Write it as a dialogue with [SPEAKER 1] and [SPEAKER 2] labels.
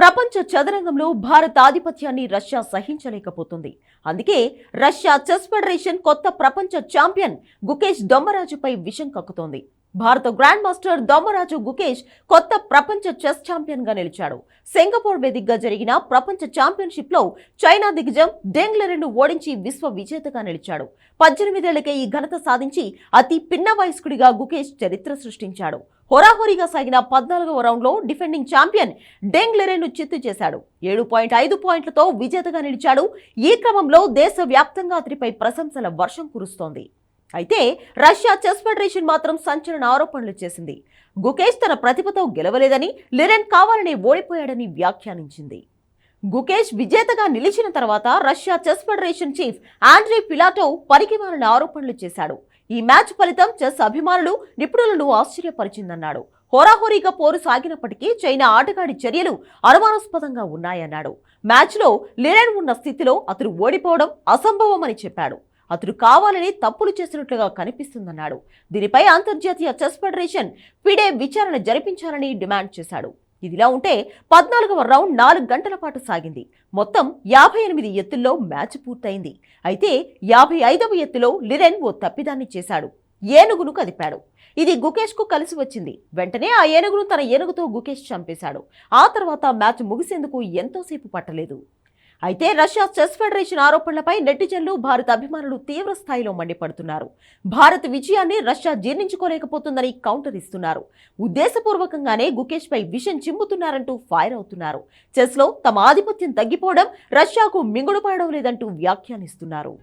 [SPEAKER 1] ప్రపంచ చదరంగంలో భారత ఆధిపత్యాన్ని రష్యా సహించలేకపోతుంది. అందుకే రష్యా చెస్ ఫెడరేషన్ కొత్త ప్రపంచ ఛాంపియన్ గుకేష్ దొమ్మరాజుపై విషం కక్కుతోంది. భారత గ్రాండ్ మాస్టర్ దొమ్మరాజు గుకేష్ కొత్త ప్రపంచ చెస్ ఛాంపియన్గా నిలిచాడు. సింగపూర్ వేదికగా జరిగిన ప్రపంచ ఛాంపియన్షిప్లో చైనా దిగ్గజం డెంగ్లెరెన్ ఓడించి విశ్వ విజేతగా నిలిచాడు. పద్దెనిమిదేళ్ళకే ఈ ఘనత సాధించి అతి పిన్న వయస్కుడిగా గుకేష్ చరిత్ర సృష్టించాడు. హోరాహోరీగా సాగిన పద్నాలుగవ రౌండ్లో డిఫెండింగ్ ఛాంపియన్ డెంగ్లెరెన్ చిత్తు చేశాడు. ఏడు పాయింట్ ఐదు పాయింట్లతో విజేతగా నిలిచాడు. ఈ క్రమంలో దేశవ్యాప్తంగా అతడిపై ప్రశంసల వర్షం కురుస్తోంది. అయితే రష్యా చెస్ ఫెడరేషన్ మాత్రం సంచలన ఆరోపణలు చేసింది. గుకేష్ తన ప్రతిభతో గెలవలేదని లిరెన్ కావాలని ఓడిపోయాడని వ్యాఖ్యానించింది. గుకేష్ విజేతగా నిలిచిన తర్వాత Russia chess federation chief Andrei Filatov పరికిమాలిన ఆరోపణలు చేశాడు. ఈ మ్యాచ్ ఫలితం చెస్ అభిమానులు నిపుణులను ఆశ్చర్యపరిచిందన్నాడు. హోరాహోరీగా పోరు సాగినప్పటికీ చైనా ఆటగాడి చర్యలు అనుమానాస్పదంగా ఉన్నాయన్నాడు. మ్యాచ్లో లిరెన్ ఉన్న స్థితిలో అతడు ఓడిపోవడం అసంభవమని చెప్పాడు. అతడు కావాలని తప్పులు చేసినట్లుగా కనిపిస్తుందన్నాడు. దీనిపై అంతర్జాతీయ చెస్ ఫెడరేషన్ ఫిడే విచారణ జరిపించాలని డిమాండ్ చేశాడు. ఇదిలా ఉంటే పద్నాలుగవ రౌండ్ నాలుగు గంటల పాటు సాగింది. మొత్తం యాభై ఎనిమిది ఎత్తుల్లో మ్యాచ్ పూర్తయింది. అయితే యాభై ఐదవ ఎత్తులో లిరెన్ ఓ తప్పిదాన్ని చేశాడు. ఏనుగును కదిపాడు. ఇది గుకేష్కు కలిసి వచ్చింది. వెంటనే ఆ ఏనుగును తన ఏనుగుతో గుకేష్ చంపేశాడు. ఆ తర్వాత మ్యాచ్ ముగిసేందుకు ఎంతోసేపు పట్టలేదు. అయితే రష్యా చెస్ ఫెడరేషన్ ఆరోపణలపై నెటిజన్లు భారత అభిమానులు తీవ్ర స్థాయిలో మండిపడుతున్నారు. భారత్ విజయాన్ని రష్యా జీర్ణించుకోలేకపోతుందని కౌంటర్ ఇస్తున్నారు. ఉద్దేశపూర్వకంగానే గుకేష్పై విషం చిమ్ముతున్నారంటూ ఫైర్ అవుతున్నారు. చెస్లో తమ ఆధిపత్యం తగ్గిపోవడం రష్యాకు మింగుడుపడడం లేదంటూ వ్యాఖ్యానిస్తున్నారు.